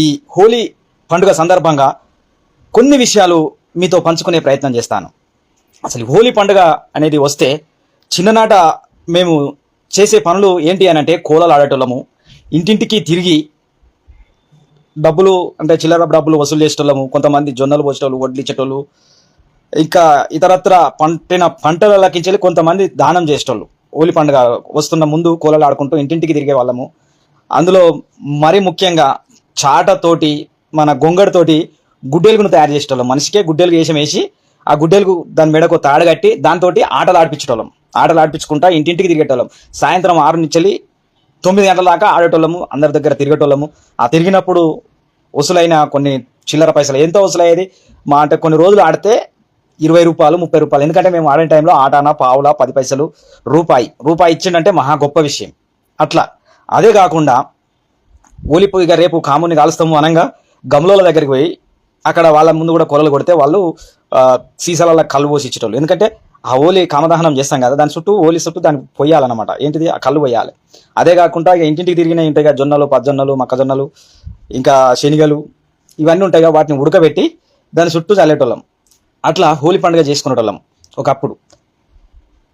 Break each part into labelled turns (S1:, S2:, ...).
S1: ఈ హోలీ పండుగ సందర్భంగా కొన్ని విషయాలు మీతో పంచుకునే ప్రయత్నం చేస్తాను. అసలు హోలీ పండుగ అనేది వస్తే చిన్ననాట మేము చేసే పనులు ఏంటి అని అంటే కోలలు ఆడేటోళ్ళము ఇంటింటికి తిరిగి డబ్బులు అంటే చిల్లర డబ్బులు వసూలు చేసేటోళ్ళము కొంతమంది జొన్నలు పోసేటోళ్ళు వడ్లు ఇచ్చేటోళ్ళు ఇంకా ఇతరత్ర పంటిన పంటల లెక్కించి కొంతమంది దానం చేసేటోళ్ళు. హోలీ పండుగ వస్తున్న ముందు కోలలు ఆడుకుంటూ ఇంటింటికి తిరిగే వాళ్ళము. అందులో మరీ ముఖ్యంగా చాటతోటి మన గొంగడితోటి గుడ్డెలుగును తయారు చేసేటోళ్ళం. మనిషికే గుడ్డెలుగు వేషం వేసి ఆ గుడ్డెలుగు దాని మెడకు తాడు కట్టి దాంతో ఆటలు ఆడిపించేటోళ్ళం. ఆటలు ఆడిపించుకుంటా ఇంటింటికి తిరిగేటోళ్ళం. సాయంత్రం ఆరు నుంచి తొమ్మిది గంటల దాకా ఆడేటోళ్ళము అందరి దగ్గర తిరిగేటోళ్ళము. ఆ తిరిగినప్పుడు వసూలైన కొన్ని చిల్లర పైసలు. ఎంతో వసూలయ్యేది? మా అంటే కొన్ని రోజులు ఆడితే ఇరవై రూపాయలు ముప్పై రూపాయలు. ఎందుకంటే మేము ఆడే టైంలో ఆటాన పావుల పది పైసలు రూపాయి. రూపాయి ఇచ్చిండంటే మహా గొప్ప విషయం. అట్లా. అదే కాకుండా ఊలిపోయిగా ఇక రేపు కాముని కాలుస్తాము అనగా గమలోల దగ్గరికి పోయి అక్కడ వాళ్ళ ముందు కూడా కొలలు కొడితే వాళ్ళు సీసాలలో కళ్ళు పోసి ఇచ్చేటోళ్ళు. ఎందుకంటే ఆ ఓలి కామదహనం చేస్తాం కదా దాని చుట్టూ ఓలి చుట్టూ దానికి పొయ్యాలన్నమాట ఏంటిది? ఆ కళ్ళు పోయాలి. అదే కాకుండా ఇక ఇంటింటికి తిరిగిన ఉంటాయి కదా జొన్నలు పజ్జొన్నలు మొక్కజొన్నలు ఇంకా శనిగలు ఇవన్నీ ఉంటాయి కదా వాటిని ఉడకబెట్టి దాని చుట్టూ చల్లేటోళ్ళం. అట్లా హోలీ పండుగ చేసుకునేటోళ్ళం ఒకప్పుడు.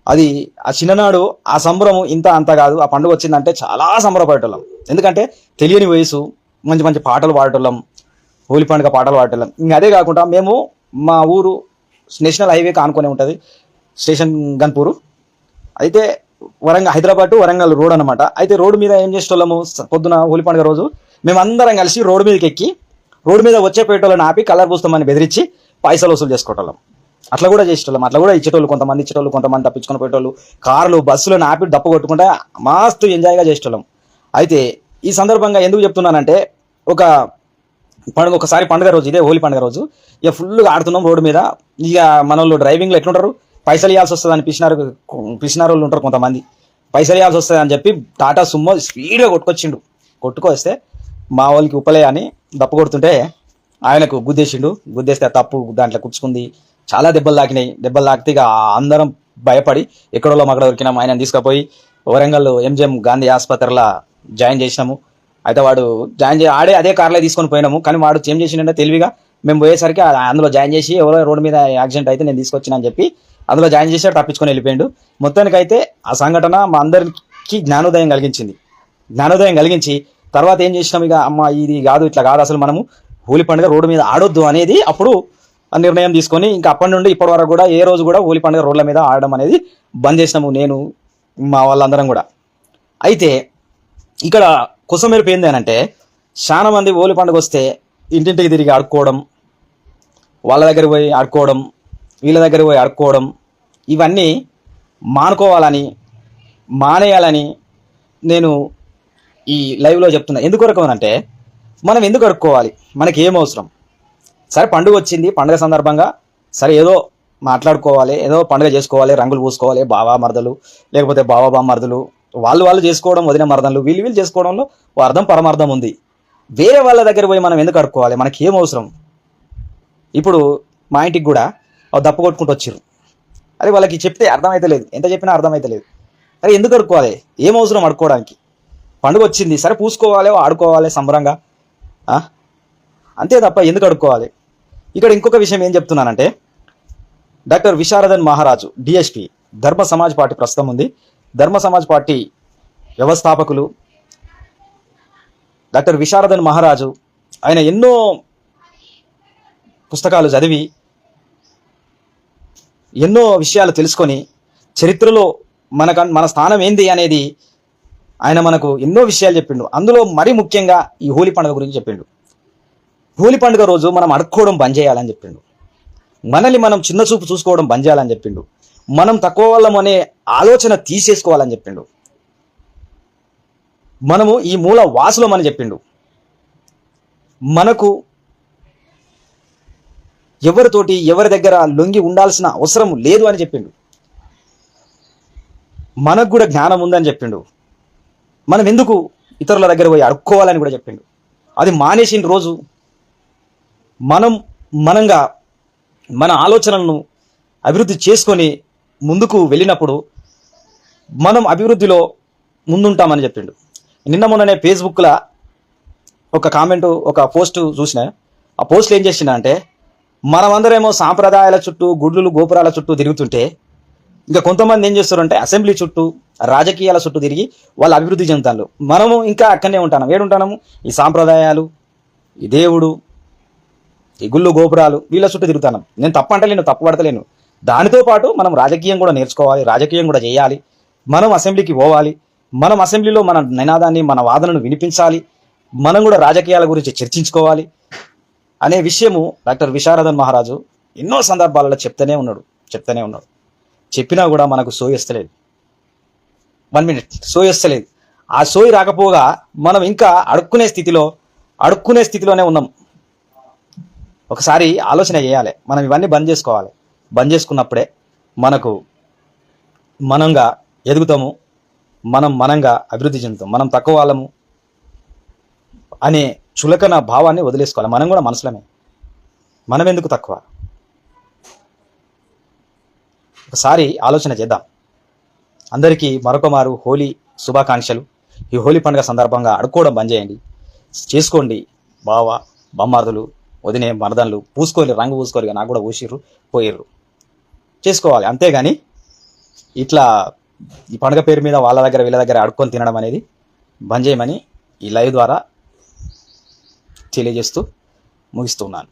S1: అది ఆ చిన్ననాడు ఆ సంబరం ఇంత అంత కాదు. ఆ పండుగ వచ్చిందంటే చాలా సంబరపడేటోళ్ళం. ఎందుకంటే తెలియని వయసు మంచి మంచి పాటలు పాడటం హోలీ పండుగ పాటలు పాడటం ఇంకా అదే కాకుండా మేము మా ఊరు నేషనల్ హైవే కానుకొని ఉంటుంది స్టేషన్ గన్పూరు. అయితే వరంగల్ హైదరాబాద్ వరంగల్ రోడ్ అనమాట అయితే రోడ్డు మీద ఏం చేసేటోళ్ళము పొద్దున హోలీ పండుగ రోజు మేమందరం కలిసి రోడ్డు మీదకి ఎక్కి రోడ్డు మీద వచ్చే పేటోళ్ళని ఆపి కలర్ పూస్తామని బెదిరించి పైసలు వసూలు చేసుకోవటం అట్లా కూడా చేసేటోళ్ళం. అట్లా కూడా ఇచ్చేటోళ్ళు కొంతమంది ఇచ్చేటోళ్ళు కొంతమంది తప్పించుకొని పోయేటోళ్ళు. కార్లు బస్సులను ఆపి డప్పు కొట్టుకుంటే మస్తు ఎంజాయ్గా చేసేటోళ్ళం. అయితే ఈ సందర్భంగా ఎందుకు చెప్తున్నానంటే ఒక పండుగ ఒకసారి పండుగ రోజు ఇదే హోలీ పండుగ రోజు ఇక ఫుల్గా ఆడుతున్నాం రోడ్డు మీద. ఇక మన వాళ్ళు డ్రైవింగ్లో ఎట్లుంటారు? పైసలు ఇవ్వాల్సి వస్తుంది అని పిసినారు పిసినారు వాళ్ళు ఉంటారు కొంతమంది. పైసలు ఇవ్వాల్సి వస్తుంది అని చెప్పి టాటా సుమ్మో స్పీడ్గా కొట్టుకొచ్చిండు. కొట్టుకొస్తే మా వాళ్ళకి ఉపలే అని దప్పు కొడుతుంటే ఆయనకు గుద్దేసిండు. గుద్దేస్తే తప్పు దాంట్లో కుచ్చుకుంది. చాలా దెబ్బలు తాకినాయి. దెబ్బలు తాకితే ఇక అందరం భయపడి ఎక్కడోలో అక్కడ దొరికినాం. ఆయన తీసుకుపోయి వరంగల్ ఎంజిఎం గాంధీ ఆసుపత్రిలో జాయిన్ చేసినాము. అయితే వాడు జాయిన్ చే ఆడే అదే కార్లో తీసుకొని పోయినాము. కానీ వాడు ఏం చేసిండే తెలివిగా మేము పోయేసరికి అందులో జాయిన్ చేసి ఎవరో రోడ్డు మీద యాక్సిడెంట్ అయితే నేను తీసుకొచ్చిన అని చెప్పి అందులో జాయిన్ చేసి తప్పించుకొని వెళ్ళిపోయాడు. మొత్తానికైతే ఆ సంఘటన మా అందరికి జ్ఞానోదయం కలిగించింది. జ్ఞానోదయం కలిగించి తర్వాత ఏం చేసినాం ఇక అమ్మ ఇది కాదు ఇట్లా కాదు అసలు మనము హోలీ పండుగ రోడ్డు మీద ఆడొద్దు అనేది అప్పుడు నిర్ణయం తీసుకొని ఇంకా అప్పటి నుండి ఇప్పటి వరకు కూడా ఏ రోజు కూడా హోలీ పండుగ రోడ్ల మీద ఆడడం అనేది బంద్ చేసినాము నేను మా వాళ్ళందరం కూడా. అయితే ఇక్కడ కుసమెరుపు ఏంది అని అంటే చాలా మంది ఓలి పండుగ వస్తే ఇంటింటికి తిరిగి ఆడుకోవడం వాళ్ళ దగ్గర పోయి ఆడుకోవడం వీళ్ళ దగ్గర పోయి ఆడుకోవడం ఇవన్నీ మానుకోవాలని మానేయాలని నేను ఈ లైవ్లో చెప్తున్నా. ఎందుకు అంటే మనం ఎందుకు అడుక్కోవాలి మనకి ఏం అవసరం? సరే పండుగ వచ్చింది పండుగ సందర్భంగా సరే ఏదో మాట్లాడుకోవాలి ఏదో పండుగ చేసుకోవాలి రంగులు పూసుకోవాలి బావా మరదలు లేకపోతే బావా బా వాళ్ళు వాళ్ళు చేసుకోవడం వదిన మరదలు వీళ్ళు వీళ్ళు చేసుకోవడంలో ఓ అర్థం పరమార్థం ఉంది. వేరే వాళ్ళ దగ్గర పోయి మనం ఎందుకు అడుక్కోవాలి? మనకి ఏం అవసరం? ఇప్పుడు మా ఇంటికి కూడా దప్పు దప్ప కొట్టుకుంటూ వచ్చారు అరే వాళ్ళకి చెప్తే అర్థమైతే లేదు. ఎంత చెప్పినా అర్థమైతే లేదు. అరే ఎందుకు అడుక్కోవాలి? ఏం అవసరం అడుక్కోవడానికి? పండుగ వచ్చింది. సరే పూసుకోవాలి ఆడుకోవాలి సంబరంగా. అంతే తప్ప ఎందుకు అడుక్కోవాలి? ఇక్కడ ఇంకొక విషయం ఏం చెప్తున్నానంటే డాక్టర్ విశారదన్ మహారాజు డిఎస్పి ధర్మ సమాజ్ పార్టీ ప్రస్తుతం ఉంది. ధర్మ సమాజ్ పార్టీ వ్యవస్థాపకులు డాక్టర్ విశారదన్ మహారాజు ఆయన ఎన్నో పుస్తకాలు చదివి ఎన్నో విషయాలు తెలుసుకొని చరిత్రలో మనక మన స్థానం ఏంది అనేది ఆయన మనకు ఎన్నో విషయాలు చెప్పిండు. అందులో మరీ ముఖ్యంగా ఈ హోలీ పండుగ గురించి చెప్పిండు. హోలీ పండుగ రోజు మనం అడుక్కోవడం బంద్ చేయాలని చెప్పిండు. మనల్ని మనం చిన్న చూపు చూసుకోవడం బంద్ చేయాలని చెప్పిండు. మనం తక్కువ వాళ్ళం అనే ఆలోచన తీసేసుకోవాలని చెప్పిండు. మనము ఈ మూల వాసులం అని చెప్పిండు. మనకు ఎవరితోటి ఎవరి దగ్గర లొంగి ఉండాల్సిన అవసరం లేదు అని చెప్పిండు. మనకు కూడా జ్ఞానం ఉందని చెప్పిండు. మనం ఎందుకు ఇతరుల దగ్గర పోయి అడుక్కోవాలని కూడా చెప్పిండు. అది మానేసిన రోజు మనం మనంగా మన ఆలోచనలను అభివృద్ధి చేసుకొని ముందుకు వెళ్ళినప్పుడు మనం అభివృద్ధిలో ముందుంటామని చెప్పిండు. నిన్న మొన్ననే ఫేస్బుక్లో ఒక కామెంట్ ఒక పోస్ట్ చూసిన. ఆ పోస్ట్లో ఏం చేసిన అంటే మనమందరేమో సాంప్రదాయాల చుట్టూ గుడ్లు గోపురాల చుట్టూ తిరుగుతుంటే ఇంకా కొంతమంది ఏం చేస్తారంటే అసెంబ్లీ చుట్టూ రాజకీయాల చుట్టూ తిరిగి వాళ్ళు అభివృద్ధి చెందుతారు మనము ఇంకా అక్కడనే ఉంటాము. ఏడుంటాము? ఈ సాంప్రదాయాలు ఈ దేవుడు ఈ గుళ్ళు గోపురాలు వీళ్ళ చుట్టూ తిరుగుతాను. నేను తప్పు అంటలేను తప్పు పడతలేను. దానితో పాటు మనం రాజకీయం కూడా నేర్చుకోవాలి రాజకీయం కూడా చేయాలి. మనం అసెంబ్లీకి పోవాలి. మనం అసెంబ్లీలో మన నినాదాన్ని మన వాదనను వినిపించాలి. మనం కూడా రాజకీయాల గురించి చర్చించుకోవాలి అనే విషయము డాక్టర్ విశారదన్ మహారాజు ఎన్నో సందర్భాలలో చెప్తూనే ఉన్నాడు చెప్తూనే ఉన్నాడు. చెప్పినా కూడా మనకు సోయిస్తలేదు వన్ మినిట్ సోయిస్తలేదు ఆ సోయి రాకపోగా మనం ఇంకా అడుక్కునే స్థితిలో అడుక్కునే స్థితిలోనే ఉన్నాం. ఒకసారి ఆలోచన చేయాలి. మనం ఇవన్నీ బంద్ చేసుకోవాలి. బంద్ చేసుకున్నప్పుడే మనకు మనంగా ఎదుగుతాము మనం మనంగా అభివృద్ధి చెందుతాం మనం తక్కువ వాళ్ళము అనే చులకన భావాన్ని వదిలేసుకోవాలి. మనం కూడా మనసులమే. మనం ఎందుకు తక్కువ? ఒకసారి ఆలోచన చేద్దాం. అందరికీ మరొక మారు హోలీ శుభాకాంక్షలు. ఈ హోలీ పండుగ సందర్భంగా అడుక్కోవడం బంద్ చేయండి. చేసుకోండి. బావ బొమ్మార్దులు వదినే మరదన్లు పూసుకోవాలి రంగు పూసుకోవాలి నాకు కూడా ఊసిర్రు పోయిర్రు. చేసుకోవాలి. అంతేగాని ఇట్లా ఈ పండుగ పేరు మీద వాళ్ళ దగ్గర వీళ్ళ దగ్గర అడుక్కొని తినడం అనేది బంద్ చేయమని ఈ లైవ్ ద్వారా తెలియజేస్తూ ముగిస్తున్నాను.